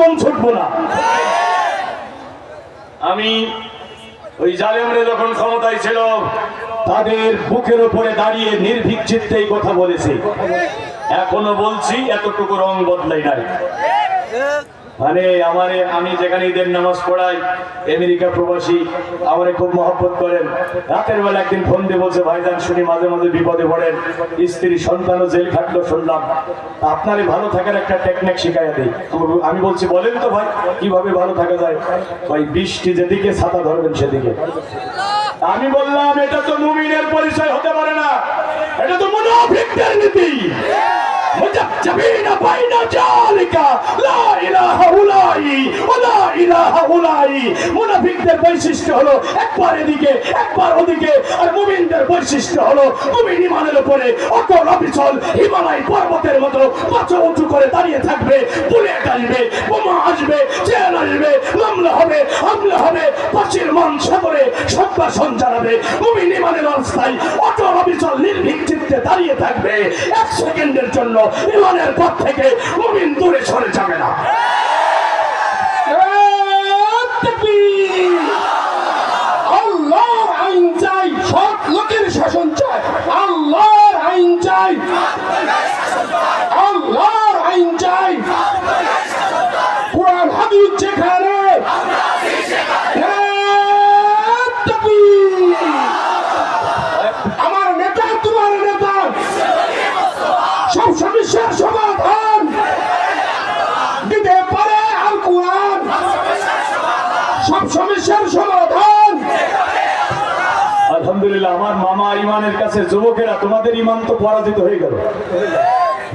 মন ছুটবো না। আমি ওই জালেমরে যখন ক্ষমতায় ছিল, তাদের বুকের উপরে দাঁড়িয়ে নির্ভীক চিত্তে এই কথা বলেছি। এখনও বলছি, এতটুকু রং বদলাই নাই। মানে আমারে আমি যেখানে ঈদের নামাজ পড়াই আমেরিকা প্রবাসী আমারে খুব মহব্বত করেন। রাতের বেলা একদিন ফোন দিয়ে বলছে, ভাইজান, শুনি মাঝে মাঝে বিপদে পড়েন। স্ত্রী সন্তানও জেল খাটলো শুনলাম। তা আপনারই ভালো থাকার একটা টেকনিক শিখাইয়া দিই। আমি বলছি, বলেন তো ভাই, কীভাবে ভালো থাকা যায়? ভাই, বৃষ্টি যেদিকে ছাতা ধরবেন সেদিকে। আমি বললাম, এটা তো মুমিনের পরিচয় হতে পারে না। এটা তো মুনাফিকদের নীতি। মুজাবজাবিনা বাইনা জালিকা ইলাহা উলাই ওয়া লা ইলাহা উলাই মুনাফিকদের বৈশিষ্ট্য হলো একবার এদিকে, একবার ওদিকে, আর মুমিনদের বৈশিষ্ট্য হলো মুমিন ইমানের উপরে অটল অবিচল হিমালয় পর্বতের মতো মাথা উঁচু করে দাঁড়িয়ে থাকবে বুলেট আসবে বোমা আসবে, জেল আসবে, মামলা হবে, হামলা হবে, পাশের মন সাগরে সম্ভাষণ জানাবে। মুমিন ইমানের অবস্থায় অটল অবিচল নির্ভীক চিত্তে দাঁড়িয়ে থাকবে। এক সেকেন্ডের জন্য ইমানের পথ থেকে মুমিন দূরে সরে যাবে না আল্লাহর আইন চাই সৎ লোকের শাসন চাই আল্লাহর আইন চাই আল্লাহর আইন চাই কোরআন হাদিস যেখানে হ্যাঁ, তাকবীর। আমার নেতা তোমার নেতা সব সমস্যার সমাধান দিতে পারে আল কোরআন সব সমস্যার সমাধান আলহামদুলিল্লাহ, আমার মামা ইমানের কাছে যুবকেরা, তোমাদের ইমান তো পরাজিত হয়ে গেল।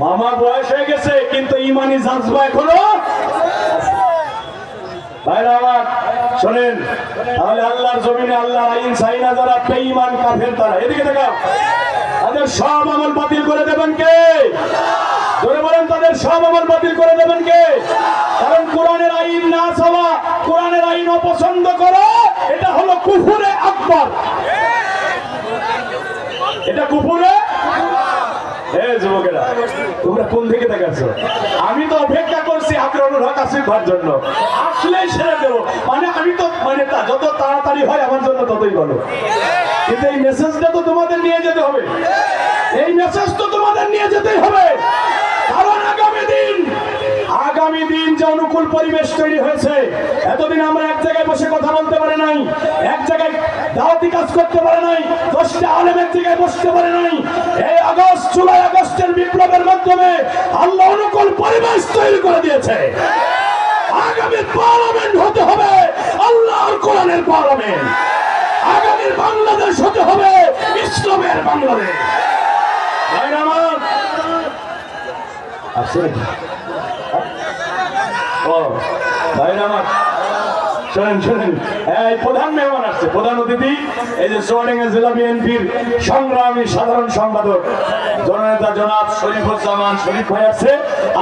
মামা বয়স হয়ে গেছে, কিন্তু ইমানি জাজবা এখনও তাদের বাতিল করে দেবেন কে? কারণ আইন না কোরআনের আইন অপছন্দ করো, এটা হলো কুফুরে আকবর। এটা কুপুরে তোমরা কোন দেখাচ্ছ? আমি তো অপেক্ষা করছি আক্রমণ হক ঘর জন্য। আসলেই সেরে দেব। মানে আমি তো মানে যত তাড়াতাড়ি হয় আমার জন্য ততই ভালো। কিন্তু এই মেসেজটা তো তোমাদের নিয়ে যেতে হবে। এই মেসেজ তো তোমাদের নিয়ে যেতেই হবে কারণ আগামী দিন আগামী অনুকূল পরিবেশ তৈরি হয়েছে। এতদিন আমরা এক জায়গায় বসে কথা বলতে পারে নাই, এক জায়গায় দাওয়াতি কাজ করতে পারে নাই, দশটা আলেম এক জায়গায় বসতে পারে নাই। এই আগস্ট, জুলাই আগস্টের বিপ্লবের মাধ্যমে আল্লাহ অনুকূল পরিবেশ তৈরি করে দিয়েছে। আগামী পার্লামেন্ট হতে হবে, আল্লাহর কোরআনের পার্লামেন্ট। আগামীর বাংলাদেশ হতে হবে, ইসলামের বাংলাদেশ। আমার? ও ভাইরা আমার, শোনেন শোনেন। এই প্রধান মেহমান আসছে, প্রধান অতিথি। এই যে চুয়াডাঙ্গা জেলা বিএনপির সংগ্রামী সাধারণ সম্পাদক, জননেতা জনাব শরীফুজ্জামান শরীফ ভাই আছে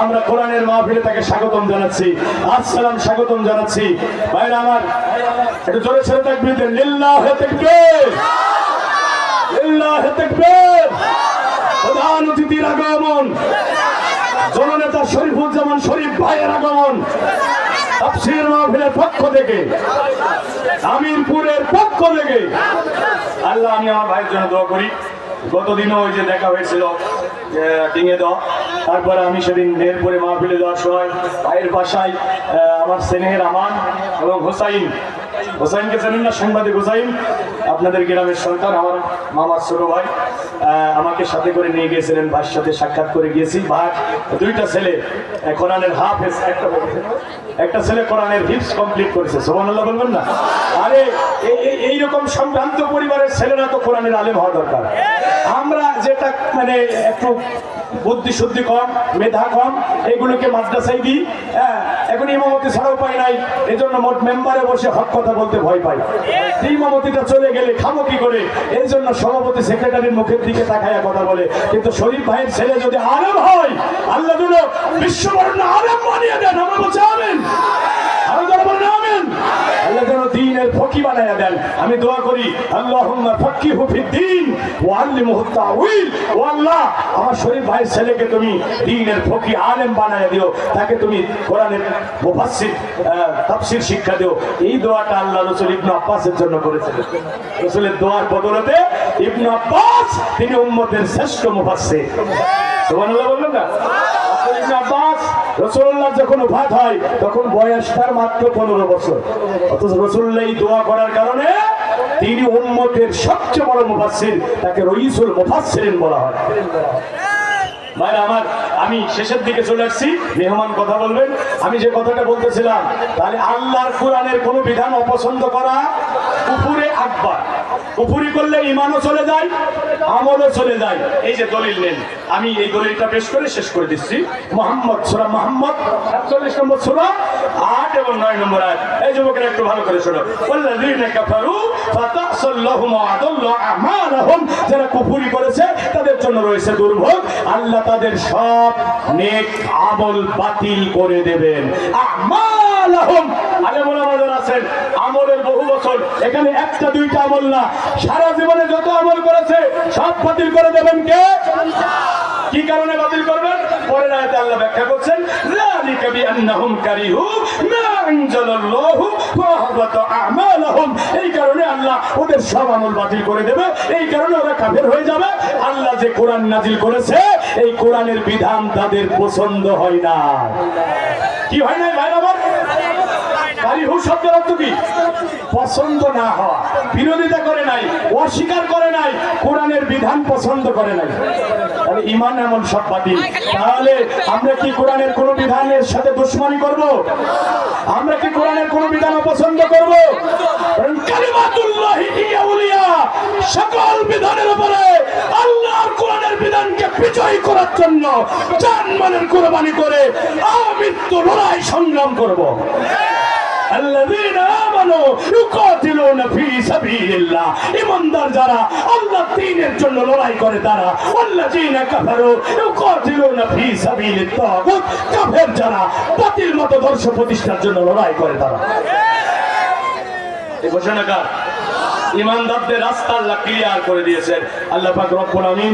আমরা কোরআনের মাহফিলে তাকে স্বাগতম জানাচ্ছি, আসসালাম স্বাগতম জানাচ্ছি। ভাইরা আমার, একটু জোরে ছেড়ে থাকবি লিল্লাহ তাকবীর! লিল্লাহ তাকবীর! প্রধান অতিথির আগমন! জননেতা শরীফুজ্জামান শরীফ ভাইয়ের আগমন। তাফসীর মাহফিলের পক্ষ থেকে, আমিরপুরের পক্ষ থেকে। আল্লাহ, আমি আমার ভাইয়ের জন্য দোয়া করি। গতদিনও ওই যে দেখা হয়েছিল ডিঙে দেওয়া। তারপরে আমি সেদিন মেহেরপুরে মাহফিলে যাওয়ার সময়, ভাইয়ের বাসায় আমার স্নেহের আমান এবং হোসাইন হোসাইনকে জানেন না, সাংবাদিক হোসাইন, আপনাদের গ্রামের সন্তান আমার মামার ছোট ভাই আমাকে সাথে করে নিয়ে গিয়েছিলেন, ভাইয়ের সাথে সাক্ষাৎ করে গিয়েছি। ভাই, দুইটা ছেলে কোরআনের হাফেজ, একটা একটা ছেলে কোরআনের হিপস কমপ্লিট করেছে সোমানুল্লাহ বলবেন না? আরে, এই- এই- এইরকম সম্ভ্রান্ত পরিবারের ছেলেরা তো কোরআনের আলেম হওয়া দরকার। আমরা যেটা মানে একটু বুদ্ধি শুদ্ধি কম, মেধা কম, এগুলোকে মাদ্রাসায় দিই হ্যাঁ এখন ইমামতি ছাড়া উপায় নাই। এজন্য জন্য মোট মেম্বারে বসে হক কথা বলতে ভয় পাই ইমামতিটা চলে গেলে খামো কি করে? এই জন্য সভাপতি, সেক্রেটারির মুখের দিকে তাকাইয়া কথা বলে। কিন্তু শরীফ ভাইয়ের ছেলে যদি আলেম হয়, আল্লাহ বিশ্ব বিশ্ববর্ণ আলেম বানিয়ে দেন। আমরা বলছি আমেন আরও যারা বলেন আমেন আল্লাহ যেন দিনের ফকি বানায়া দেন। আমি দোয়া করি আল্লাহুম্মা ফাক্কিহু ফিদ্দিন ওয়া আল্লিমহু ও আল্লাহ আমার শরীফ ছেলেকে তুমি দ্বীনের ফকি আলেম বানায়া দিও। তাকে তুমি কোরআনের মুফাসসির আহ, তাফসীর শিক্ষা দিও। এই দোয়াটা আল্লাহ রাসূল ইবনে আব্বাসের জন্য করেছিলেন। রাসূলের দোয়ার বদলতে ইবনে আব্বাস তিনি উম্মতের শ্রেষ্ঠ মুফাসসির। সুবহানাল্লাহ বললেন না? রসুল্লাহ যখন ভাত হয়, তখন বয়স তার মাত্র পনেরো বছর। অথচ রসুল্লাহ দোয়া করার কারণে তিনি উম্মতের সবচেয়ে বড় মুফাসসির, তাকে রইসুল মুফাসসিরিন বলা হয়। ভাইরা আমার, আমি শেষের দিকে চলে আসছি, মেহমান কথা বলবেন। আমি যে কথাটা বলতেছিলাম, তাহলে আল্লাহর কোরআনের কোনো বিধান অপছন্দ করা উপরে আকবার। উপরি করলে ইমানও চলে যায়, আমলও চলে যায়। এই যে দলিল নেন। আমি এই দলিলটা পেশ করে শেষ করে দিচ্ছি। মোহাম্মদ সুরা মোহাম্মদ সাতচল্লিশ নম্বর সুরা, আট এবং নয় নম্বর আট এই যুবকেরা একটু ভালো করে শোনো। যারা কুফরি করেছে, তাদের জন্য রয়েছে দুর্ভোগ। আল্লাহ তাদের সব নেক আমল বাতিল করে দেবেন। যারা আছেন, আমলের বহু বছর এখানে একটা, দুইটা আমল না। সারা জীবনে যত আমল করেছে, সব বাতিল করে দেবেন কে? কি কারণে বাতিল করবেন? পরের আয়াতে আল্লাহ ব্যাখ্যা করছেন এই কারণে আল্লাহ ওদের সব আমল বাতিল করে দেবে। এই কারণে ওরা কাফের হয়ে যাবে। আল্লাহ যে কোরআন নাজিল করেছে, এই কোরআনের বিধান তাদের পছন্দ হয় না। কি হয় না ভাই আমার? পছন্দ না হওয়া। বিরোধিতা করে নাই, অস্বীকার করে নাই, কোরআনের বিধান পছন্দ করে নাই। ইমান এমন সব বাতিল। তাহলে আমরা কি কোরআনের কোন বিধানের সাথে দুশ্মনী করব? আমরা কি কোরআনের কোন বিধান অপছন্দ করব? সকল বিধানের উপরে আল্লাহর কোরআনের বিধানকে বিজয়ী করার জন্য জানমানের কোরবানি করে আমৃত্যু লড়াই সংগ্রাম করব। কানু কদিল সাবিলিল্লাহ। ইমানদার যারা আল্লাহ দ্বীনের জন্য লড়াই করে তারা, আল্লাযীনা কাফারু ইউকাতিলুনা ফি সাবিলিত তাগুত। কাফের যারা বাতিল মতাদর্শ প্রতিষ্ঠার জন্য লড়াই করে তারা। এই ঘোষণাকার ইমানদারদের রাস্তা আল্লাহ ক্লিয়ার করে দিয়েছেন। আল্লাহ পাক রব্বুল আমিন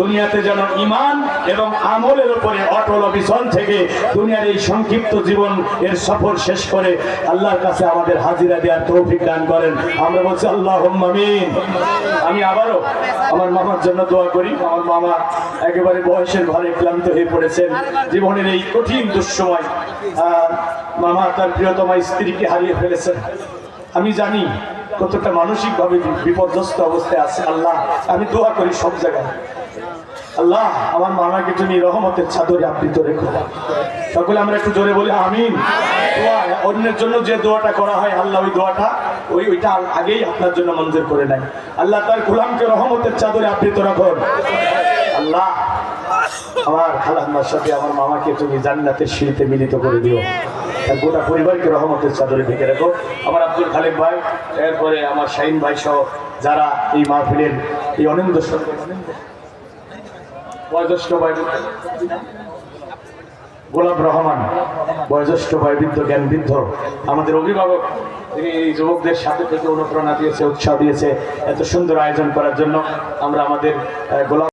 দুনিয়াতে যেন ইমান এবং আমলের উপরে অটল অবিচল থেকে দুনিয়ার এই সংক্ষিপ্ত জীবন এর সফর শেষ করে আল্লাহর কাছে আমাদের হাজিরা দেওয়ার তৌফিক দান করেন। আমরা বলছি আল্লাহ আমিন। আমি আবারও আমার মামার জন্য দোয়া করি। আমার মামা একেবারে বয়সের ভারে ক্লান্ত হয়ে পড়েছেন। জীবনের এই কঠিন দুঃসময় মামা তার প্রিয়তমা স্ত্রীকে হারিয়ে ফেলেছেন। আমি জানি কতটা মানসিকভাবে বিপর্যস্ত অবস্থায় আছে। আল্লাহ, আমি দোয়া করি সব জায়গায়। আল্লাহ, আমার মামাকে তুমি রহমতের চাদরে আবৃত রেখো। সকলে আমরা একটু জোরে বলি, আমিন। অন্যের জন্য যে দোয়াটা করা হয়, আল্লাহ ওই দোয়াটা, ওই ওইটা আগেই আপনার জন্য মঞ্জুর করে নেয়। আল্লাহ তার গোলামকে রহমতের চাদরে আবৃত রাখুন। আল্লাহ আমার খালাম্মার সাথে আমার মামাকে তুমি জান্নাতের মিলিত করে দিও। গোটা পরিবারকে রহমতের চাদরে ঢেকে রাখো। আমার আব্দুল ভাই, এরপরে আমার শাহিন ভাই সহ যারা এই এই বয়োজ্যেষ্ঠ ভাই গোলাপ রহমান, বয়োজ্যেষ্ঠ আমাদের অভিভাবক, তিনি এই যুবকদের সাথে থেকে অনুপ্রেরণা দিয়েছে, উৎসাহ দিয়েছে এত সুন্দর আয়োজন করার জন্য। আমরা আমাদের গোলাপ